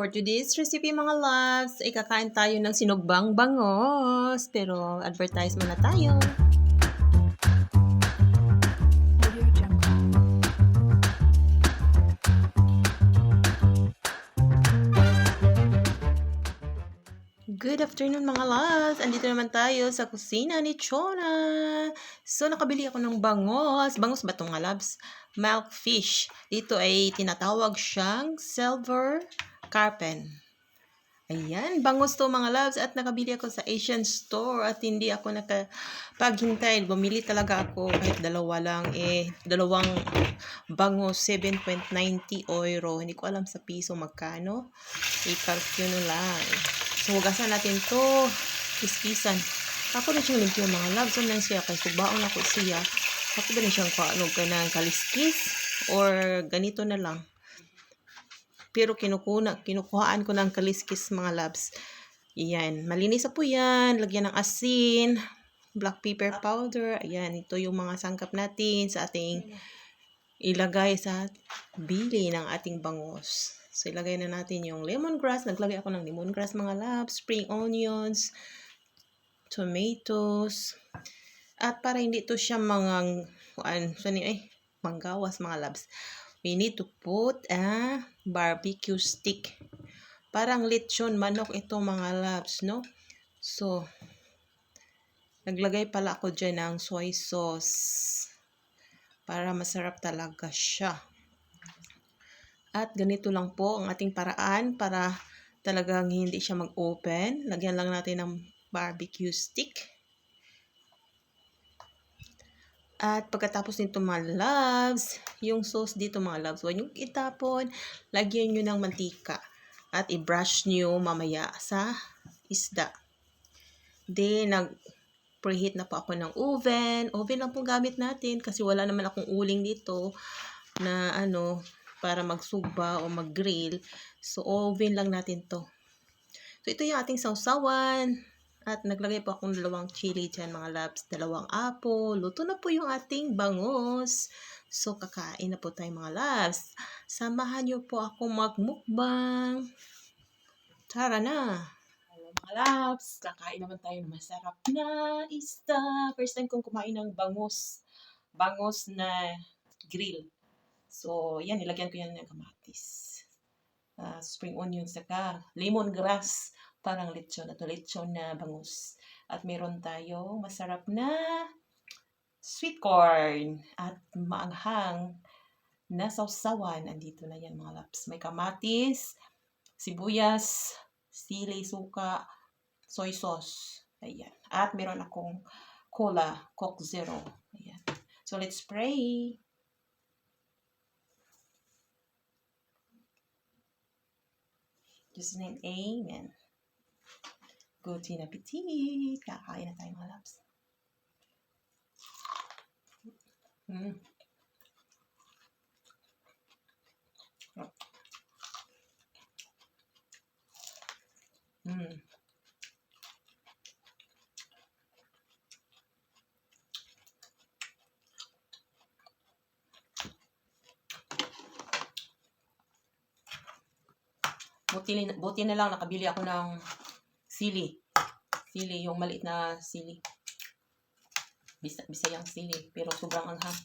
For today's recipe mga loves, ay kakain tayo ng sinugbang bangos. Pero advertise muna tayo. Good afternoon mga loves! Andito naman tayo sa kusina ni Chona. So, nakabili ako ng bangos. Bangos ba ito mga loves? Milk fish. Dito ay tinatawag siyang silver carpen. Ayan, bangos to mga loves. At nakabili ako sa Asian store at hindi ako nakapaghintay. Bumili talaga ako kahit dalawa lang. Eh, dalawang bangos, 7.90 euro. Hindi ko alam sa piso magkano. I-calculate lang. So, hugasan natin to. Kiskisan. Ako na siyang limpyo mga loves. So, nang siya. Kay subaon ako siya. Ako ba na siyang kaano ka ng kaliskis? Or ganito na lang. Pero kinukuna, kinukuhaan ko ng kaliskis mga loves. Yan. Malinis na po yan. Lagyan ng asin. Black pepper powder. Ayan. Ito yung mga sangkap natin sa ating ilagay sa bili ng ating bangos. So, ilagay na natin yung lemongrass. Naglagay ako ng lemongrass, mga loves. Spring onions. Tomatoes. At para hindi to siya mga, ano, eh, manggawas, mga loves. We need to put a barbecue stick. Parang lechon manok ito, mga loves, no? So, naglagay pala ako dyan ng soy sauce. Para masarap talaga siya. At ganito lang po ang ating paraan para talagang hindi siya mag-open. Lagyan lang natin ng barbecue stick. At pagkatapos nito mga loves, yung sauce dito mga loves, huwag yung itapon, lagyan nyo ng mantika. At i-brush nyo mamaya sa isda. Then, nag preheat na po ako ng oven. Oven lang po gamit natin kasi wala naman akong uling dito na ano, para magsugba o mag-grill. So, oven lang natin to. So, ito yung ating sausawan. At naglagay po akong dalawang chili dyan, mga loves. Dalawang apple. Luto na po yung ating bangos. So, kakain na po tayo, mga loves. Samahan niyo po ako magmukbang. Tara na! Hello mga loves, kakain naman tayo ng masarap na isda. First time kong kumain ng bangus. Bangus na grill. So, yan, nilagyan ko yan ng kamatis. Ah, spring onion, saka lemongrass. Parang lechon. Ito lechon na bangus. At meron tayo masarap na sweet corn. At maanghang na sausawan. Andito na yan mga loves. May kamatis, sibuyas, sili, suka, soy sauce. Ayan. At meron akong cola, Coke Zero. Ayan. So, let's pray. Just name, Amen. Good appetit. Kakain na tayo mga loves. Mm. Mm. Buti, buti na lang nakabili ako ng sili. Sili, yung maliit na sili. Bisa, bisayang sili, pero sobrang anghang.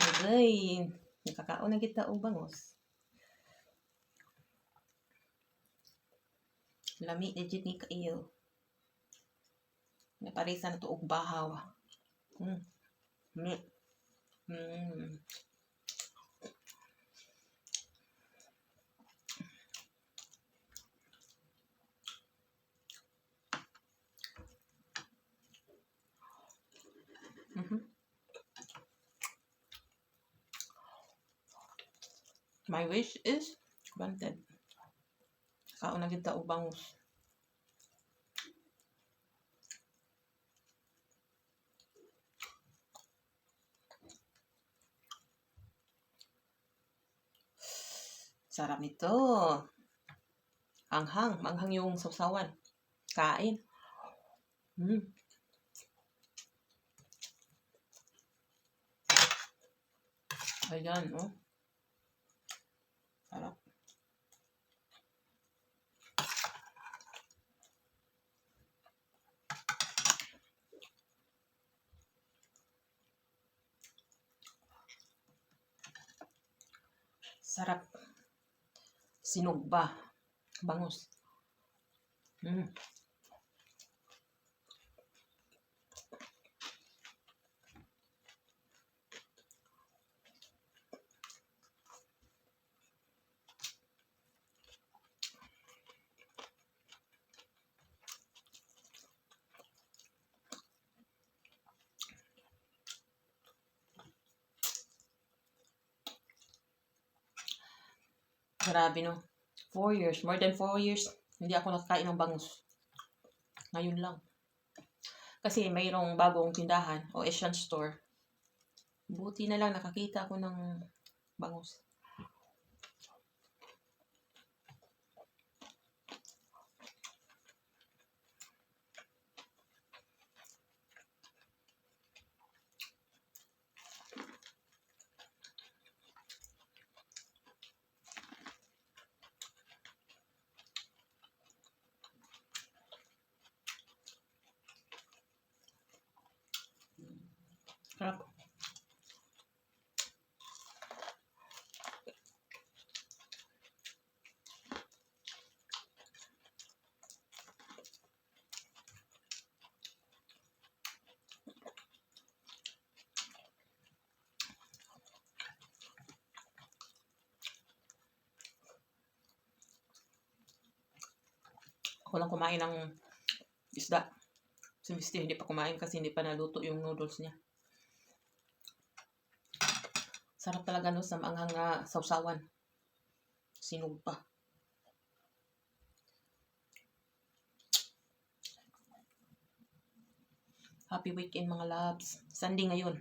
Agay, nakakaon na kita o bangos. Lami, legit ni kayo. Naparisa na to og bahaw. Mm. Mm. Mm. My wish is granted. Kaon na kita og bangus. Sarap nito. Anghang, manghang yung sausawan. Kain. Mm. Ayan, oh. Sarap. Sarap. Sinog ba? Bangus. Mm. Grabe no. Four years. More than four years. Hindi ako nakakain ng bangus. Ngayon lang. Kasi mayroong bagong tindahan o Asian store. Buti na lang nakakita ako ng bangus. Sarap. Ako lang kumain ng isda. Si Misty hindi pa kumain kasi hindi pa naluto yung noodles niya. Sarap talaga no sa maanghang na sausawan. Sinog pa. Happy weekend mga loves. Sunday ngayon.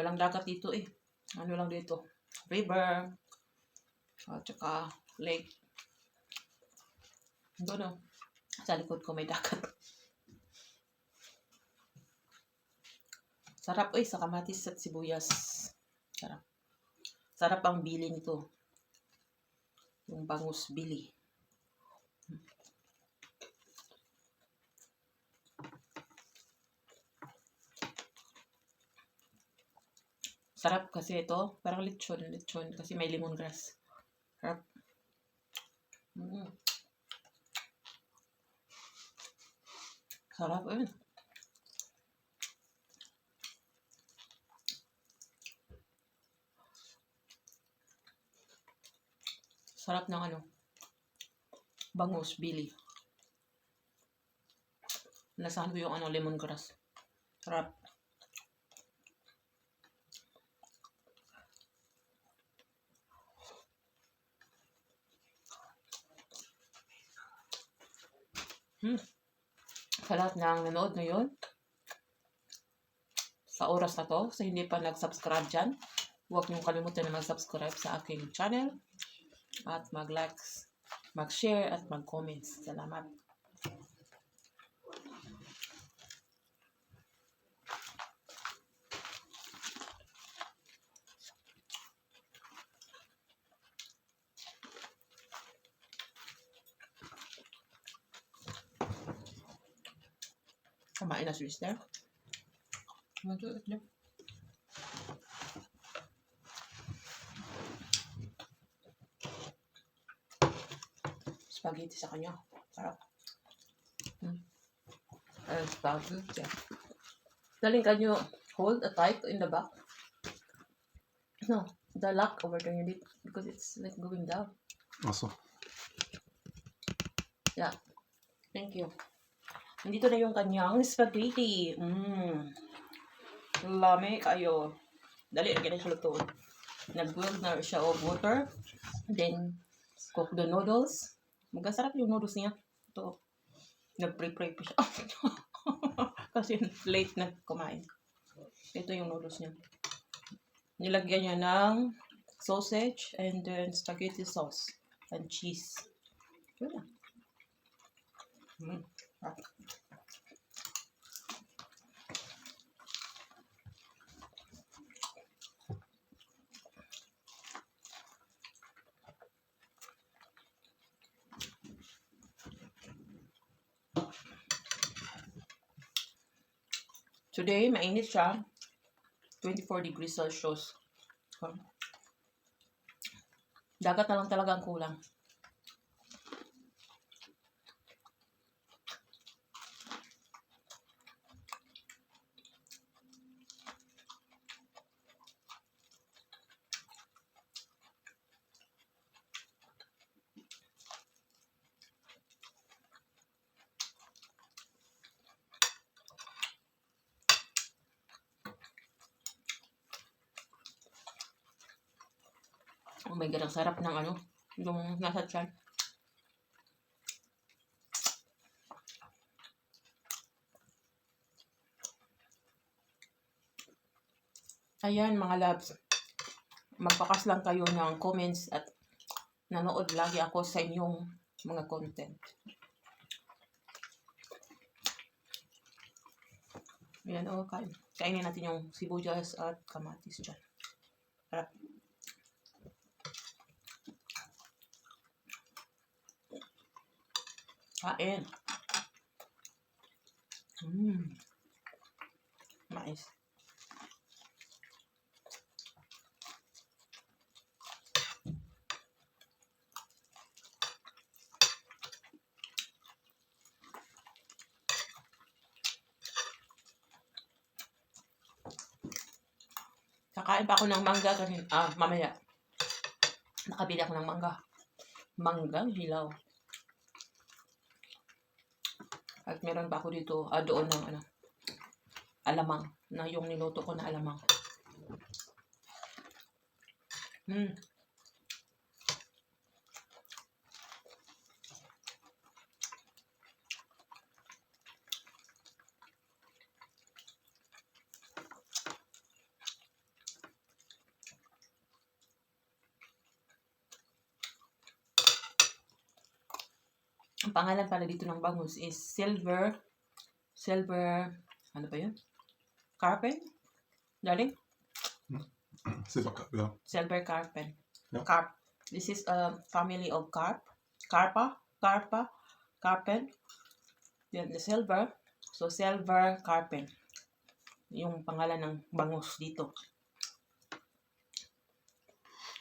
Walang dagat dito eh. Ano lang dito? River. At saka lake. Doon oh. Sa likod ko may dagat. Sarap eh sa kamatis at sibuyas. Sarap. Sarap ang bili nito. Yung bangus bili. Sarap kasi ito. Parang lechon. Lechon kasi may lemongrass. Sarap. Mm. Sarap eh. Sarap ng ano. Bangus, bili. Nasahan ko yung ano, lemongrass. Sarap. Hmm. Sa lahat ng nanood ngayon, sa oras na to, sa hindi pa nag-subscribe dyan, huwag niyong kalimutan na mag-subscribe sa aking channel at mag-likes, mag-share at mag-comments. Salamat. Kumain na si Mister. Mag-uot na. Spaghetti sa kanya. Sarap. Hmm. And spaghetti. Darling, can you hold a tight in the back? No, the lock over there you need because it's like going down. Alltså. Yeah. Thank you. Nandito na yung kanyang spaghetti. Mmm. Lami kayo. Dali, lagyan na siya luto. Nag-boil na siya of water. Then, cook the noodles. Magkasarap yung noodles niya. Ito. Nag-pre-pray pa siya. Kasi late na kumain. Ito yung noodles niya. Nilagyan niya ng sausage and then spaghetti sauce and cheese. Yun lang. Mm. Today, mainit siya. 24 degrees Celsius. Dagat na lang talaga ang kulang. Oh my God, ang sarap ng ano, yung nasa tiyan. Ayan mga loves, magpakas lang kayo ng comments at nanood lagi ako sa inyong mga content. Ayan o, kain. Kainin natin yung sibuyas at kamatis dyan. Harap. Kain. Mmm. Mais. Kakain pa ako ng mangga kanina. Ah, mamaya. Nakabili ako ng mangga. Manggang hilaw. At meron pa ako dito, ah, doon ng ano, alamang. Na yung niluto ko na alamang. Hmm. Ang pangalan pala dito ng bangus is silver, silver, ano ba yun? Carpen? Darling? Silvercup, ja. Silver carpen. Yeah. Carp. This is a family of carp. Carpa, carpa, carpen. Then the silver. So silver carpen. Yung pangalan ng bangus dito.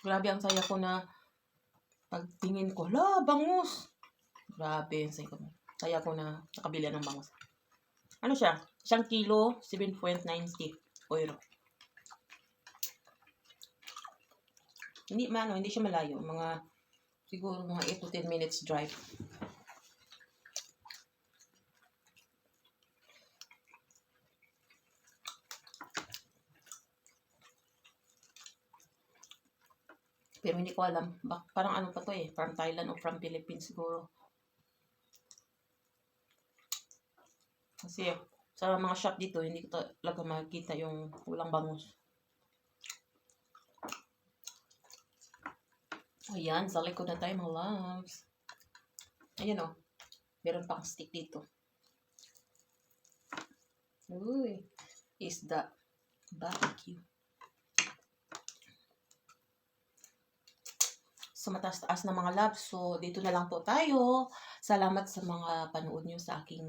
Grabe ang saya ko na pagtingin ko, la, bangus! Grabe saya ko. Saya ko na nakabili ng bangus. Ano siya? Isang kilo, 7.90 euro. Hindi man, hindi siya malayo. Mga, siguro mga 8 to 10 minutes drive. Pero hindi ko alam. Bak parang ano pa to eh. From Thailand o from Philippines siguro. Kasi sa mga shop dito, hindi ko talaga makikita yung walang bangus. Ayan, sa likod na tayo mga loves. Ayan o. Meron pang stick dito. Uy. Is the barbecue. So, mataas-taas na mga loves. So, dito na lang po tayo. Salamat sa mga panood nyo sa aking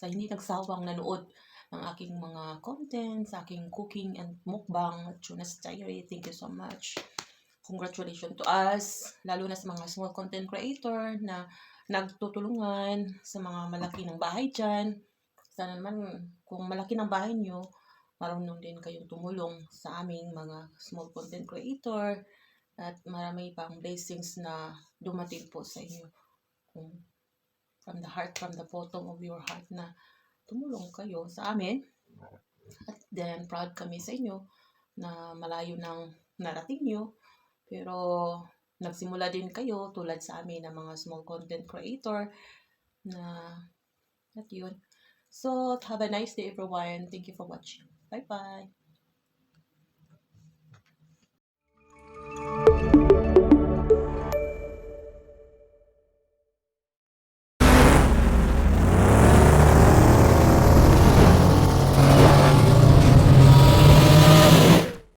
sa hindi nagsawang nanood ng aking mga content, sa aking cooking and mukbang, Tunas Diary. Thank you so much. Congratulations to us, lalo na sa mga small content creator na nagtutulungan sa mga malaki ng bahay dyan. Sana naman, kung malaki ng bahay nyo, marunong din kayong tumulong sa aming mga small content creator at marami pang blessings na dumating po sa inyo. Kung from the heart, from the bottom of your heart na tumulong kayo sa amin. At then, proud kami sa inyo na malayo nang narating nyo. Pero, nagsimula din kayo tulad sa amin ng mga small content creator na at yun. So, have a nice day everyone. Thank you for watching. Bye-bye.